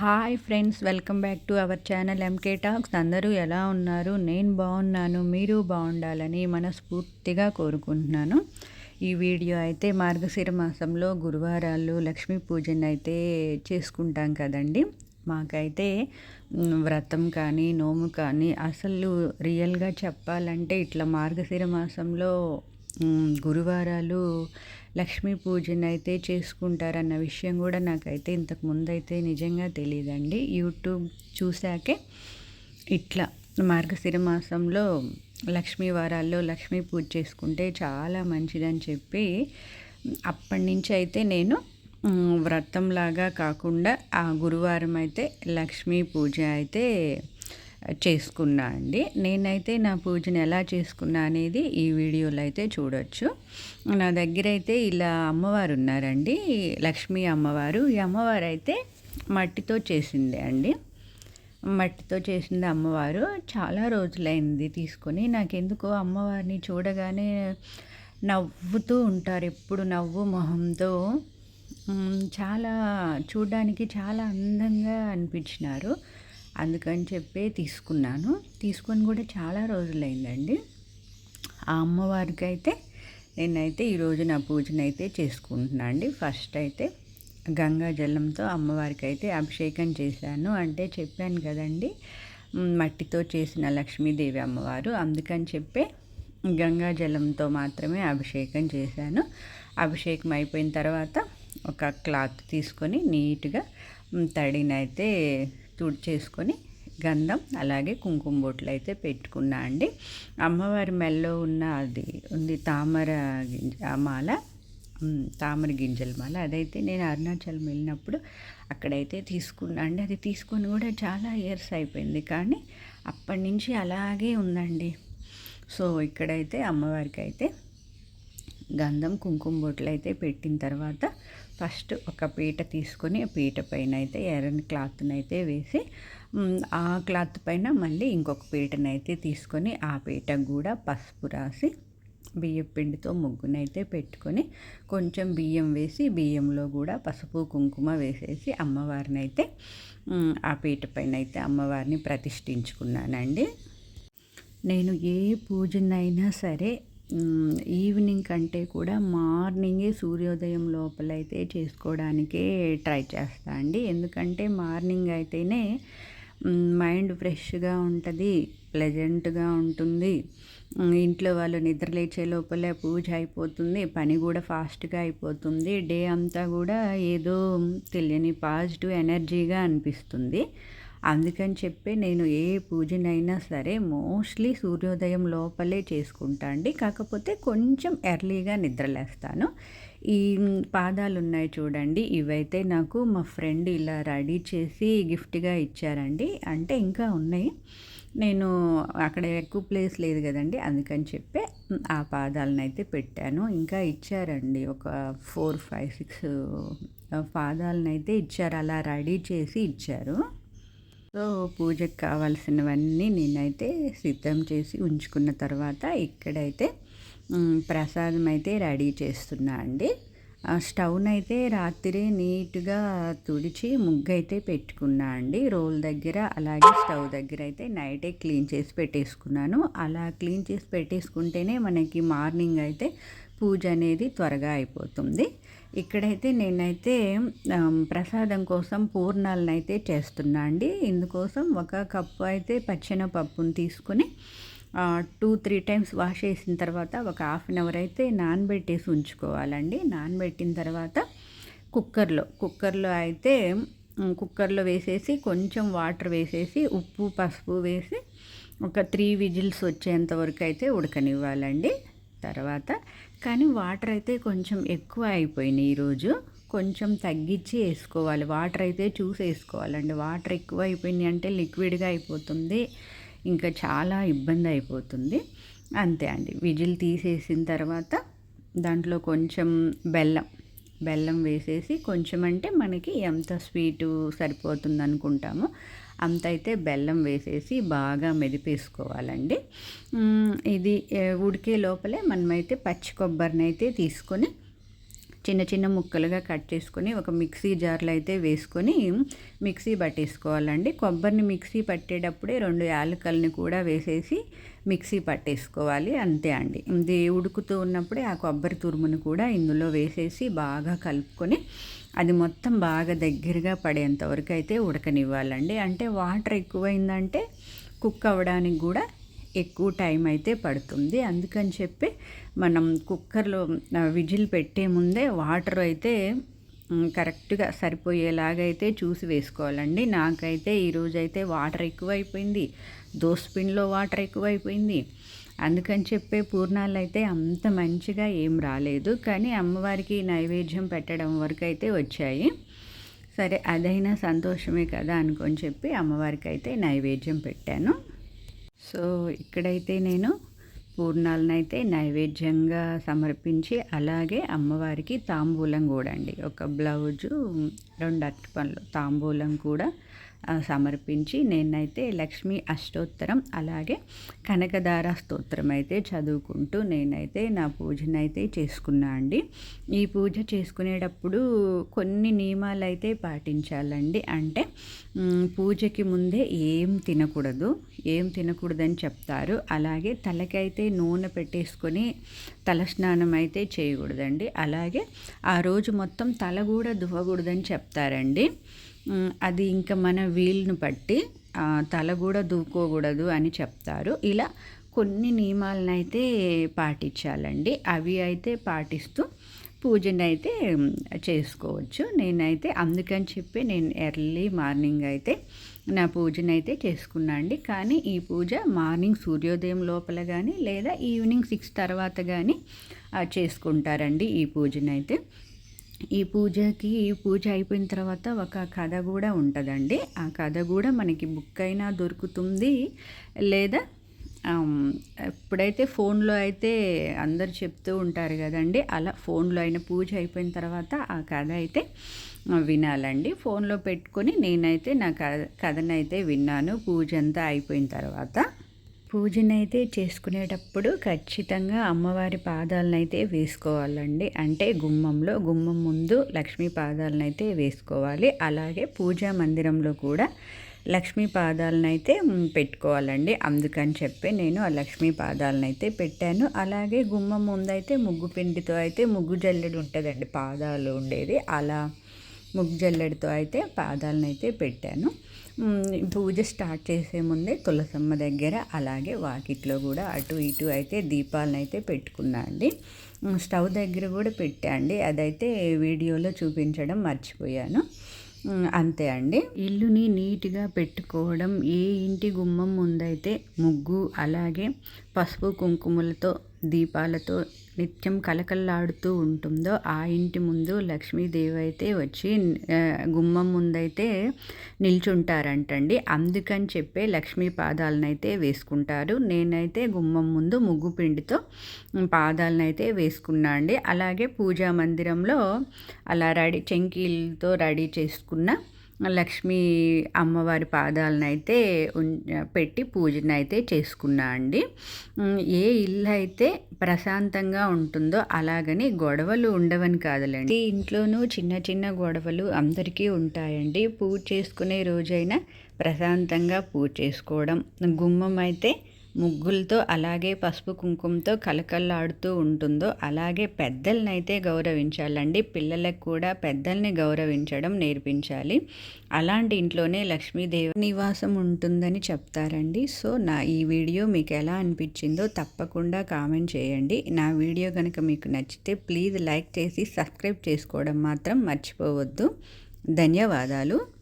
Hi friends welcome back to our channel MK talks అందరూ ఎలా ఉన్నారు? నేను బాగున్నాను మీరు బాగుండాలని మనస్ఫూర్తిగా కోరుకుంటున్నాను. ఈ వీడియో అయితే మార్గశిర మాసంలో గురువారాలు లక్ష్మీ పూజను అయితే చేసుకుంటాం కదండి. మాకైతే వ్రతం కానీ నోము కానీ అసలు రియల్గా చెప్పాలంటే ఇట్లా మార్గశిర మాసంలో గురువారాలు లక్ష్మీ పూజను అయితే చేసుకుంటారన్న విషయం కూడా నాకైతే ఇంతకు ముందైతే నిజంగా తెలియదండి యూట్యూబ్ చూశాకే ఇట్లా మార్గశిర మాసంలో లక్ష్మీ వారాల్లో లక్ష్మీ పూజ చేసుకుంటే చాలా మంచిదని చెప్పి అప్పటి నుంచి అయితే నేను వ్రతంలాగా కాకుండా ఆ గురువారం అయితే లక్ష్మీ పూజ అయితే చేసుకున్నా అండి. నేనైతే నా పూజను ఎలా చేసుకున్నా అనేది ఈ వీడియోలో అయితే చూడొచ్చు. నా దగ్గర అయితే ఇలా అమ్మవారు ఉన్నారండి. లక్ష్మీ అమ్మవారు. ఈ అమ్మవారు అయితే మట్టితో చేసిందే అండి. మట్టితో చేసింది అమ్మవారు. చాలా రోజులైంది తీసుకొని. నాకెందుకో అమ్మవారిని చూడగానే నవ్వుతూ ఉంటారు ఎప్పుడు నవ్వు మొహంతో. చాలా చూడడానికి చాలా అందంగా అనిపించినారు. అందుకని చెప్పి తీసుకున్నాను. తీసుకొని కూడా చాలా రోజులైందండి. ఆ అమ్మవారికి అయితే నేనైతే ఈరోజు నా పూజను అయితే చేసుకుంటున్నాను అండి. ఫస్ట్ అయితే గంగా జలంతో అమ్మవారికి అయితే అభిషేకం చేశాను. అంటే చెప్పాను కదండి మట్టితో చేసిన లక్ష్మీదేవి అమ్మవారు. అందుకని చెప్పే గంగా జలంతో మాత్రమే అభిషేకం చేశాను. అభిషేకం అయిపోయిన తర్వాత ఒక క్లాత్ తీసుకొని నీట్గా తడినైతే చేసుకొని గంధం అలాగే కుంకుమ బొట్లు అయితే పెట్టుకున్నా అండి. అమ్మవారి మెల్లో ఉన్న అది ఉంది తామర గింజ మాల తామర గింజల మాల. అదైతే నేను అరుణాచలం వెళ్ళినప్పుడు అక్కడైతే తీసుకున్నా అండి. అది తీసుకొని కూడా చాలా ఇయర్స్ అయిపోయింది కానీ అప్పటి నుంచి అలాగే ఉందండి. సో ఇక్కడైతే అమ్మవారికి అయితే గంధం కుంకుమ బొట్లు అయితే పెట్టిన తర్వాత ఫస్ట్ ఒక పీట తీసుకొని ఆ పీట పైన అయితే ఎర్రని క్లాత్ని అయితే వేసి ఆ క్లాత్ పైన మళ్ళీ ఇంకొక పీటనైతే తీసుకొని ఆ పీటకు కూడా పసుపు రాసి బియ్యం పిండితో ముగ్గునైతే పెట్టుకొని కొంచెం బియ్యం వేసి బియ్యంలో కూడా పసుపు కుంకుమ వేసేసి అమ్మవారిని అయితే ఆ పీట పైన అయితే అమ్మవారిని ప్రతిష్ఠించుకున్నానండి. నేను ఏ పూజనైనా సరే ఈవినింగ్ కంటే కూడా మార్నింగే సూర్యోదయం లోపలైతే చేసుకోవడానికే ట్రై చేస్తా అండి. ఎందుకంటే మార్నింగ్ అయితేనే మైండ్ ఫ్రెష్గా ఉంటుంది ప్లెజెంట్గా ఉంటుంది. ఇంట్లో వాళ్ళు నిద్రలేచే లోపలే పూజ అయిపోతుంది పని కూడా ఫాస్ట్గా అయిపోతుంది డే అంతా కూడా ఏదో తెలియని పాజిటివ్ ఎనర్జీగా అనిపిస్తుంది. అందుకని చెప్పి నేను ఏ పూజనైనా సరే మోస్ట్లీ సూర్యోదయం లోపలే చేసుకుంటా అండి. కాకపోతే కొంచెం ఎర్లీగా నిద్రలేస్తాను. ఈ పాదాలు ఉన్నాయి చూడండి ఇవైతే నాకు మా ఫ్రెండ్ ఇలా రెడీ చేసి గిఫ్ట్గా ఇచ్చారండి. అంటే ఇంకా ఉన్నాయి. నేను అక్కడ ఎక్కువ ప్లేస్ లేదు కదండి అందుకని చెప్పి ఆ పాదాలను అయితే పెట్టాను. ఇంకా ఇచ్చారండి ఒక ఫోర్ ఫైవ్ సిక్స్ పాదాలను అయితే ఇచ్చారు అలా రెడీ చేసి ఇచ్చారు. సో పూజకు కావాల్సినవన్నీ నేనైతే సిద్ధం చేసి ఉంచుకున్న తర్వాత ఇక్కడైతే ప్రసాదం అయితే రెడీ చేస్తున్నా అండి. స్టవ్నైతే రాత్రి నీట్గా తుడిచి ముగ్గు అయితే పెట్టుకున్నా అండి. రోల్ దగ్గర అలాగే స్టవ్ దగ్గర అయితే నైటే క్లీన్ చేసి పెట్టేసుకున్నాను. అలా క్లీన్ చేసి పెట్టేసుకుంటేనే మనకి మార్నింగ్ అయితే పూజ అనేది త్వరగా అయిపోతుంది. ఇక్కడైతే నేనైతే ప్రసాదం కోసం పూర్ణాలను అయితే చేస్తున్నా అండి. ఇందుకోసం ఒక కప్పు అయితే పచ్చిన పప్పును తీసుకొని టూ త్రీ టైమ్స్ వాష్ చేసిన తర్వాత ఒక హాఫ్ అన్ అవర్ అయితే నానబెట్టేసి ఉంచుకోవాలండి. నానబెట్టిన తర్వాత కుక్కర్లో కుక్కర్లో అయితే కుక్కర్లో వేసేసి కొంచెం వాటర్ వేసేసి ఉప్పు పసుపు వేసి ఒక త్రీ విజిల్స్ వచ్చేంత వరకు అయితే ఉడకనివ్వాలండి. తర్వాత కానీ వాటర్ అయితే కొంచెం ఎక్కువ అయిపోయినాయి ఈరోజు కొంచెం తగ్గించి వేసుకోవాలి. వాటర్ అయితే చూసి వేసుకోవాలండి వాటర్ ఎక్కువ అయిపోయినాయి అంటే లిక్విడ్గా అయిపోతుంది. ఇంకా చాలా ఇబ్బంది అయిపోతుంది. అంతే అండి. విజిల్ తీసేసిన తర్వాత దాంట్లో కొంచెం బెల్లం బెల్లం వేసేసి కొంచెం అంటే మనకి ఎంత స్వీటు సరిపోతుంది అనుకుంటామో అంత అయితే బెల్లం వేసేసి బాగా మెదిపేసుకోవాలండి. ఇది ఉడికే లోపలే మనమైతే పచ్చి కొబ్బరిని అయితే తీసుకొని చిన్న చిన్న ముక్కలుగా కట్ చేసుకొని ఒక మిక్సీ జార్లో అయితే వేసుకొని మిక్సీ పట్టేసుకోవాలండి. కొబ్బరిని మిక్సీ పట్టేటప్పుడే రెండు యాలకల్ని కూడా వేసేసి మిక్సీ పట్టేసుకోవాలి. అంతే అండి. ఇది ఉడుకుతూ ఉన్నప్పుడే ఆ కొబ్బరి తురుమును కూడా ఇందులో వేసేసి బాగా కలుపుకొని అది మొత్తం బాగా దగ్గరగా పడేంత వరకు అయితే ఉడకనివ్వాలండి. అంటే వాటర్ ఎక్కువైందంటే కుక్ అవ్వడానికి కూడా ఎక్కువ టైం అయితే పడుతుంది. అందుకని చెప్పి మనం కుక్కర్లో విజిల్ పెట్టే ముందే వాటర్ అయితే కరెక్ట్గా సరిపోయేలాగా అయితే చూసి వేసుకోవాలండి. నాకైతే ఈరోజైతే వాటర్ ఎక్కువైపోయింది. దోస్పిన్లో వాటర్ ఎక్కువైపోయింది. అందుకని చెప్పే పూర్ణాలు అయితే అంత మంచిగా ఏం రాలేదు. కానీ అమ్మవారికి నైవేద్యం పెట్టడం వరకు అయితే వచ్చాయి. సరే అదైనా సంతోషమే కదా అనుకొని చెప్పి అమ్మవారికి అయితే నైవేద్యం పెట్టాను. సో ఇక్కడైతే నేను పూర్ణాలనైతే నైవేద్యంగా సమర్పించి అలాగే అమ్మవారికి తాంబూలం కూడా అండి. ఒక బ్లౌజు రెండు అరటి పనులు తాంబూలం కూడా సమర్పించి నేనైతే లక్ష్మీ అష్టోత్తరం అలాగే కనకదార స్తోత్రం అయితే చదువుకుంటూ నేనైతే నా పూజనైతే చేసుకున్నా అండి. ఈ పూజ చేసుకునేటప్పుడు కొన్ని నియమాలు అయితే పాటించాలండి. అంటే పూజకి ముందే ఏం తినకూడదు ఏం తినకూడదని చెప్తారు. అలాగే తలకైతే నూనె పెట్టేసుకొని తలస్నానం అయితే చేయకూడదండి. అలాగే ఆ రోజు మొత్తం తల కూడా దువ్వకూడదని చెప్తారండి. అది ఇంకా మన వీల్ను బట్టి తల కూడా దూకోకూడదు అని చెప్తారు. ఇలా కొన్ని నియమాలను అయితే పాటించాలండి. అవి అయితే పాటిస్తూ పూజను అయితే చేసుకోవచ్చు. నేనైతే అందుకని చెప్పి నేను ఎర్లీ మార్నింగ్ అయితే నా పూజను అయితే చేసుకున్నా అండి. కానీ ఈ పూజ మార్నింగ్ సూర్యోదయం లోపల కానీ లేదా ఈవినింగ్ సిక్స్ తర్వాత కానీ చేసుకుంటారండి ఈ పూజనైతే. ఈ పూజకి పూజ అయిపోయిన తర్వాత ఒక కథ కూడా ఉంటుందండి. ఆ కథ కూడా మనకి బుక్ అయినా దొరుకుతుంది. లేదా ఇప్పుడైతే ఫోన్లో అయితే అందరు చెప్తూ ఉంటారు కదండి అలా ఫోన్లో అయిన పూజ అయిపోయిన తర్వాత ఆ కథ అయితే వినాలండి. ఫోన్లో పెట్టుకొని నేనైతే నా కథ కథనైతే విన్నాను. పూజ అంతా అయిపోయిన తర్వాత పూజనైతే చేసుకునేటప్పుడు ఖచ్చితంగా అమ్మవారి పాదాలనైతే వేసుకోవాలండి. అంటే గుమ్మంలో గుమ్మం ముందు లక్ష్మీ పాదాలనైతే వేసుకోవాలి. అలాగే పూజా మందిరంలో కూడా లక్ష్మీ పాదాలనైతే పెట్టుకోవాలండి. అందుకని చెప్పి నేను ఆ లక్ష్మీ పాదాలనైతే పెట్టాను. అలాగే గుమ్మం ముందైతే ముగ్గు పిండితో అయితే ముగ్గు జల్లెడు ఉంటుందండి. పాదాలు ఉండేది. అలా ముగ్గు జల్లెడితో అయితే పాదాలనైతే పెట్టాను. పూజ స్టార్ట్ చేసే ముందే తులసమ్మ దగ్గర అలాగే వాకిట్లో కూడా అటు ఇటు అయితే దీపాలను అయితే పెట్టుకున్నా అండి. స్టవ్ దగ్గర కూడా పెట్టండి అదైతే వీడియోలో చూపించడం మర్చిపోయాను. అంతే అండి. ఇల్లుని నీట్గా పెట్టుకోవడం ఏ ఇంటి గుమ్మం ముందైతే ముగ్గు అలాగే పసుపు కుంకుమలతో దీపాలతో నిత్యం కలకల్లాడుతూ ఉంటుందో ఆ ఇంటి ముందు లక్ష్మీదేవి అయితే వచ్చి గుమ్మం ముందైతే నిల్చుంటారంటండి. అందుకని చెప్పే లక్ష్మీ పాదాలనైతే వేసుకుంటారు. నేనైతే గుమ్మం ముందు ముగ్గు పిండితో పాదాలనైతే వేసుకున్నా అండి. అలాగే పూజా మందిరంలో అలా రెడీ చెంకీలతో రెడీ చేసుకున్న లక్ష్మీ అమ్మవారి పాదాలను అయితే పెట్టి పూజను అయితే చేసుకున్నా అండి. ఏ ఇల్లు అయితే ప్రశాంతంగా ఉంటుందో అలాగని గొడవలు ఉండవని కాదులేండి. ఇంట్లోనూ చిన్న చిన్న గొడవలు అందరికీ ఉంటాయండి. పూజ చేసుకునే రోజైనా ప్రశాంతంగా పూజ చేసుకోవడం. గుమ్మం అయితే ముగ్గులతో అలాగే పసుపు కుంకుమతో కలకల్లాడుతూ ఉంటుందో అలాగే పెద్దలనైతే గౌరవించాలండి. పిల్లలకు కూడా పెద్దల్ని గౌరవించడం నేర్పించాలి. అలాంటి ఇంట్లోనే లక్ష్మీదేవి నివాసం ఉంటుందని చెప్తారండి. సో నా ఈ వీడియో మీకు ఎలా అనిపించిందో తప్పకుండా కామెంట్ చేయండి. నా వీడియో కనుక మీకు నచ్చితే ప్లీజ్ లైక్ చేసి సబ్స్క్రైబ్ చేసుకోవడం మాత్రం మర్చిపోవద్దు. ధన్యవాదాలు.